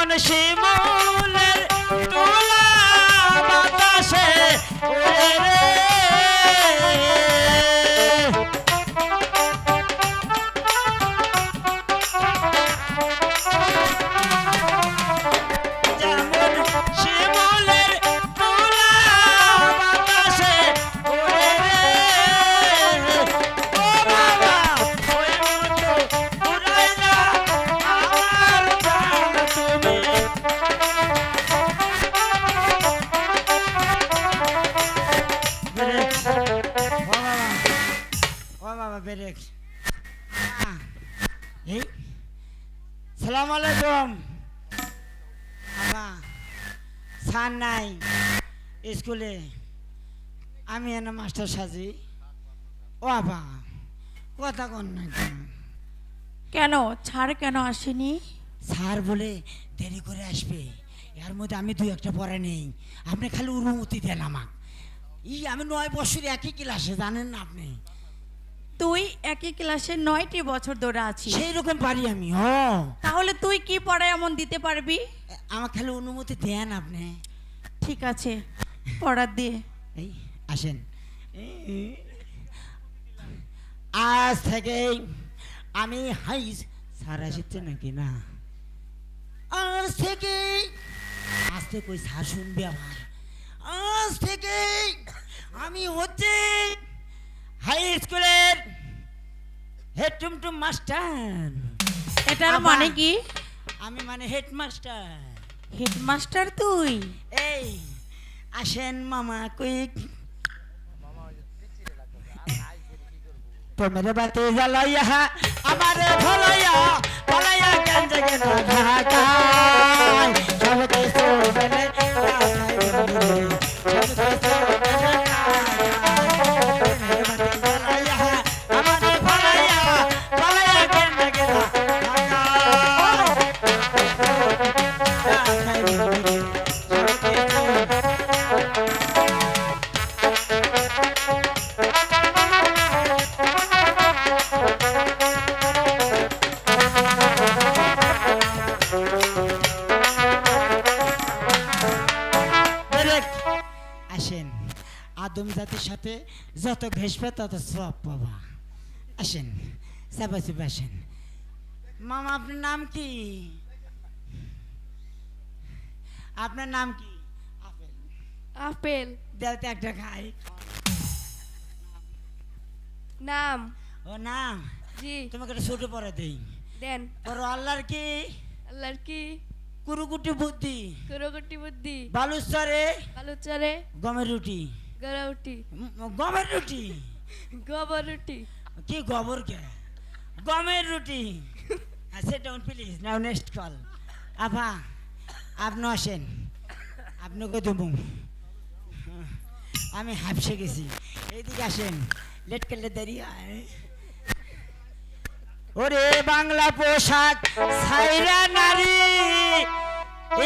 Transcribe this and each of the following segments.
শিমুলের তুলা বাবা ব্রেক এই সালাম আলাইকুম। বাবা স্যার নাই স্কুলে। আমি এনে মাস্টার সাজি। ও বাবা কথা কন না কেন? কেন? ছাড় কেন আসেনি? স্যার বলে দেরি করে আসবে। এর মধ্যে আমি দুই একটা পড়া নেই। আপনি খালি অনুমতি দেন আমাক। ই আমি নয় বছর একই ক্লাসে জানেন না আপনি? তুই একই ক্লাসে নয়টি বছর ধরে আছিস। সেই রকম পারি আমি হ তাহলে তুই কি পড়ায় এমন দিতে পারবি? আমার খালি অনুমতি দেন আপনি। ঠিক আছে পড়া দিয়ে এই আসেন। আজ থেকে আমি হাইস স্যার আসছে নাকি? না। আজ থেকে আজ থেকে ওই স্যার শুনবে আমার। আজ থেকে আমি হচ্ছে হাই স্কুলের হেড টুমটুম মাস্টার। এটার। মানে কি? আমি মানে হেডমাস্টার। হেডমাস্টার তুই? এই আসেন মামা কুইক। তোমরে বাতি জ্বালাইয়া আমার ভলাইয়া ভলাইয়া গঞ্জ গেন ঢাকায় সব সব আদম জাতির সাথে যত ঘেসবে তত সব পাবা। আসেন চাপা চাপা আসেন। মামা আপনার নাম কি? আপনার নাম কি? আপেল। আপেল। দেওতে একটা খাই। নাম? ও নাম? জি। তোমাকে একটা ছোট পরে দেই। দেন। ওর আল্লাহর কি? আল্লাহর কি? কুরুকুটি বুদ্ধি। কুরগটি বুদ্ধি। বালুচরে? বালুচরে। গমের রুটি। গরউটি গমের রুটি। গোবর রুটি। কি গোবর কে? গমের রুটি। সেটা প্লিজ নাও নেক্সট কল আপা আপনি আসেন। আপনাকে দেবো আমি হাফসে গেছি এইদিকে আসেন। লেট করলে দেরি হয়। ওরে বাংলা পোশাক সাইরা নারী।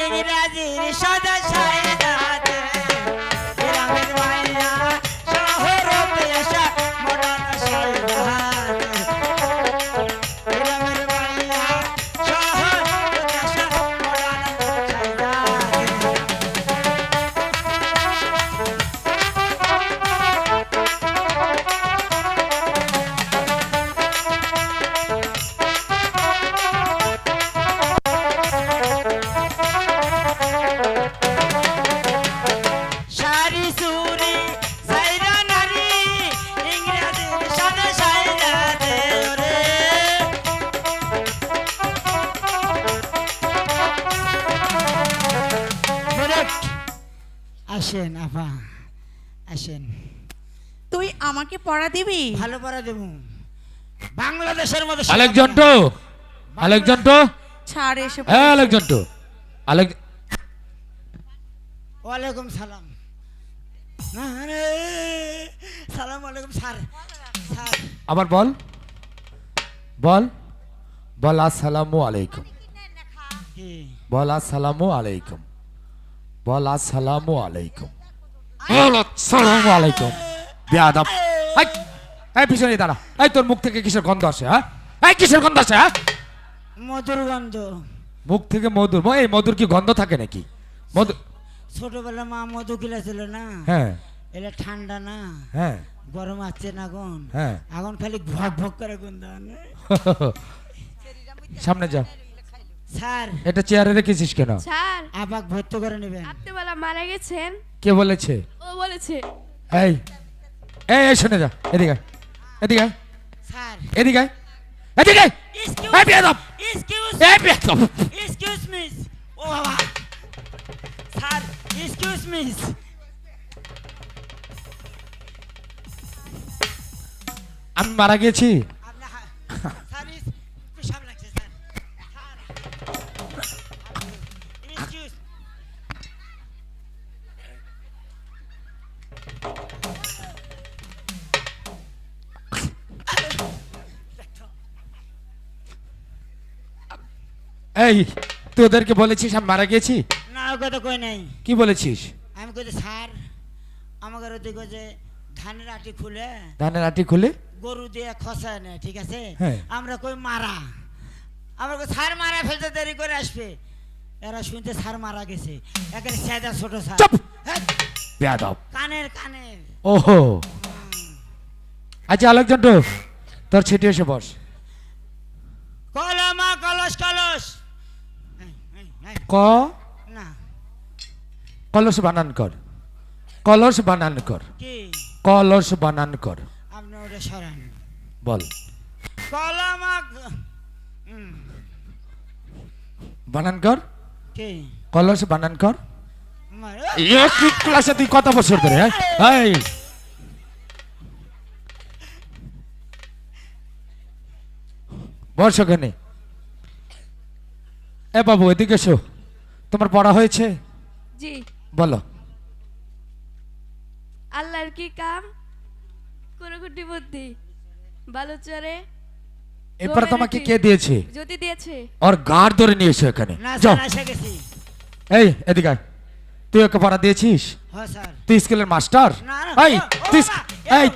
ইংরাজির সদা সাইরাতে আসেন আপা আসেন। তুই আমাকে পড়া দিবি? ভালো পড়া দেব। বাংলাদেশের মধ্যে আলেকজান্ডো আলেকজান্ডো। ছাড় এসে হ্যাঁ আলেকজান্ডো। আলেক ওয়ালাইকুম সালাম। সালাম আলাইকুম স্যার। স্যার। আবার বল। বল। বল আসসালামু আলাইকুম। বল আসসালামু আলাইকুম। বল আসসালামু আলাইকুম। বল আসসালামু আলাইকুম। বেয়াদব। এই। এই পিছনে দাঁড়া। এই তোর মুখ থেকে কিসের গন্ধ আসে হ্যাঁ? এই কিসের গন্ধ আসে হ্যাঁ? মধুর গন্ধ। মুখ থেকে মধুর। এই মধুর কি গন্ধ থাকে নাকি? মধু ছোটবেলা মা মধু ছিল না? হ্যাঁ। এটা ঠান্ডা না? হ্যাঁ। গরম আছে না এখন? হ্যাঁ। এখন খালি ভক ভক করে গন্ধ সামনে যা। স্যার। এটা চেয়ারে রেখেছিস কেন? স্যার। আবাক ভর্তি করে নেবেন। আপনি বলা মারা গেছেন। কে বলেছে? ও বলেছে। এই এই এই শুনে যা এদিকে আয়, এদিকে আয়, স্যার। এদিকে আয়, এদিকে আয়। এই বেয়াদব। এক্সকিউজ এই বেয়াদব। এক্সকিউজ মিস ও বাবা। স্যার এক্সকিউজ মিস আমি মারা গেছি? এই তুই ওদেরকে বলেছিস আমি মারা গেছি? না ও কথা কই নাই। কি বলেছিস? আমি কই স্যার আমাকে ওদিকে যে ধানের আটি খুলে ধানের আটি খুলে? গরু দিয়ে খসায় নেয় ঠিক আছে? হ্যাঁ। আমরা কই মারা। আমরা কই স্যার মারা ফেলতে দেরি করে আসবে। এরা শুনতে স্যার মারা গেছে। একের সাদা ছোট স্যার। চুপ! হ্যাঁ, বেয়াদব। কানের কানের। ওহো। আচ্ছা আলেকজান্ডার তোর ছিটে এসে বস। কলমা কলস কলস। ক? না। কলস বানান কর। কলস বানান কর। কি? কলস বানান কর। আপনি ওটা সরান। বল। কলমা ক- হুম, বানান কর। কি? কলস বানান কর। এক ক্লাসে তুই কত বছর ধরে হ্যাঁ? এই। বস ওখানে। এ বাবু এদিকে এসো। তোমার পড়া হয়েছে? জি। বলো। আল্লাহর কি কাম? কুরকুটি বুদ্ধি। বালুচরে এরপর রোমের তোমাকে কে দিয়েছে? যদি দিয়েছে। ওর গাড় ধরে নিয়ে এসো এখানে। যাও। এসে গেছি। এই এদিকে আয়। তুই ওকে পড়া দিয়েছিস? হ্যাঁ স্যার। তুই স্কুলের মাস্টার? এই তুই এই।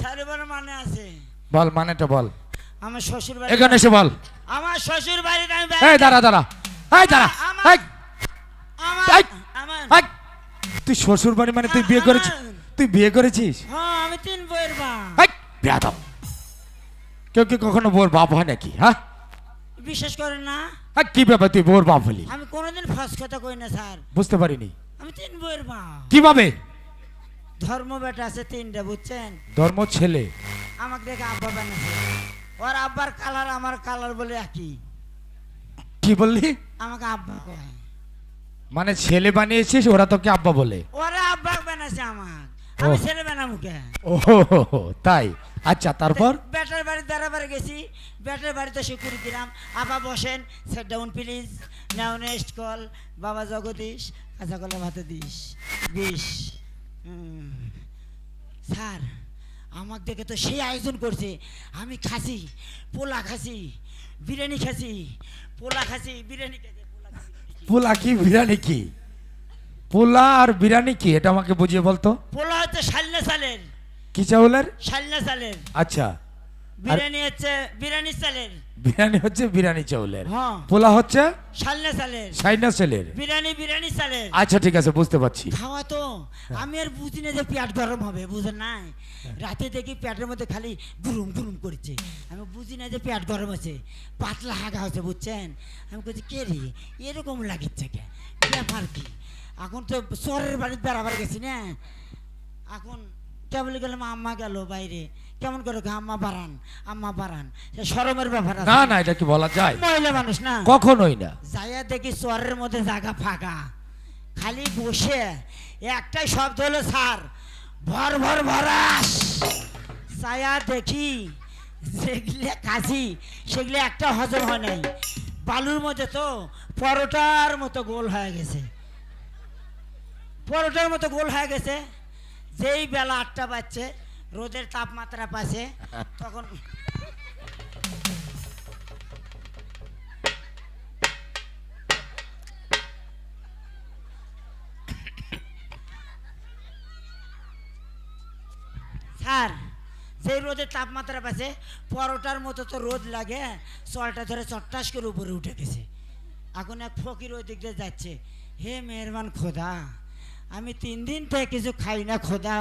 স্যার মানে আছে। বল মানেটা বল। আমার শ্বশুর বাড়ি এখানে এসে বল। আমার শ্বশুর বাড়িতে আমি এই দাঁড়া দাঁড়া। এই দাঁড়া। এই। আমার! তুই শ্বশুর বাড়ি মানে তুই বিয়ে করেছিস? তুই বিয়ে করেছিস? হ্যাঁ আমি তিন বইয়ের বা এই বেয়াদব কেউ কি কখনো বোর বাপ হয় নাকি হ্যাঁ? বিশ্বাস করেন না। এই, কি ব্যাপার তুই বোর বাপ হলি? আমি কোনোদিন ফাঁস কথা কই না স্যার। বুঝতে পারিনি। আমি তিন বইয়ের বা কীভাবে? ধর্ম বেটা আছে তিনটা বুঝছেন? ধর্ম ছেলে। আমাকে দেখে আব্বা বানাছে ওর আব্বার কালার আমার কালার বলে একই। কি বললি? আমাকে আব্বা কয়। মানে ছেলে বানিয়েছিস ওরা তোকে আব্বা বলে। ওরা আব্বা বানাইছে আমার আমি ছেলে ছেলে বানামুকে ও তাই? আচ্ছা তারপর? ব্যাটার বাড়ি বাড়ি গেছি। ব্যাটার বাড়িতে কুড়ি দিলাম। আবার বসেন sit down please now next call বাবা জগদীশ কাঁচা কলা ভাতে দিস। হুম। স্যার আমার দেখে তো সেই আয়োজন করছে। আমি খাসি পোলা খাসি বিরিয়ানি খাসি পোলা খাসি বিরিয়ানি খাসি পোলা কি বিরিয়ানি কি? পোলা আর বিরিয়ানি কি? এটা আমাকে বুঝিয়ে বলতো। পোলা হচ্ছে শালনা চালের। কি চাউলের? শালনা চালের। আচ্ছা। বিরিয়ানি হচ্ছে বিরিয়ানি চালের। বিরিয়ানি হচ্ছে বিরিয়ানি চাউলের। হ্যাঁ। পোলা হচ্ছে শালনা চালের সাইনা সেলের। বিরিয়ানি বিরিয়ানি চালের আচ্ছা ঠিক আছে বুঝতে পারছি। খাওয়া তো। আমি আর বুঝি না যে পেট গরম হবে বুঝেন নাই? রাতে দেখি পেটের মধ্যে খালি গুরুম গুরুম করছে। আমি বুঝি না যে পেট গরম আছে পাতলা হাগা হচ্ছে বুঝছেন? আমি বলছি কে রে? এরকম লাগিচ্ছে কে? ব্যাপার কি? এখন তো শহরের বাড়িতে বেড়াবার গেছি না? এখন কেবল গেলাম আম্মা গেল বাইরে। কেমন করে আম্মা বাড়ান আম্মা বাড়ান। সে সরমের ব্যাপার না না এটা কি বলা যায়? মহিলা মানুষ না। কখনোই না। যাইয়া দেখি চরের মধ্যে জায়গা ফাঁকা। খালি বসে। একটাই শব্দ হলো স্যার ভর ভর ভরাস যাইয়া দেখি যেগুলো কাশি সেগুলো একটা হজম হয় নাই। বালুর মধ্যে তো পরোটার মতো গোল হয়ে গেছে। পরোটার মতো গোল হয়ে গেছে। যেই বেলা আটটা বাজছে রোদের তাপমাত্রা পাচ্ছে তখন স্যার সেই রোদের তাপমাত্রা পাশে পরোটার মতো তো রোদ লাগে চলটা ধরে চট্টাস করে উপরে উঠে গেছে। এখন এক ফকির ওই দিক দিয়ে যাচ্ছে। হে মেহরবান খোদা। আমি তিন দিন থেকে কিছু খাই না খোদা।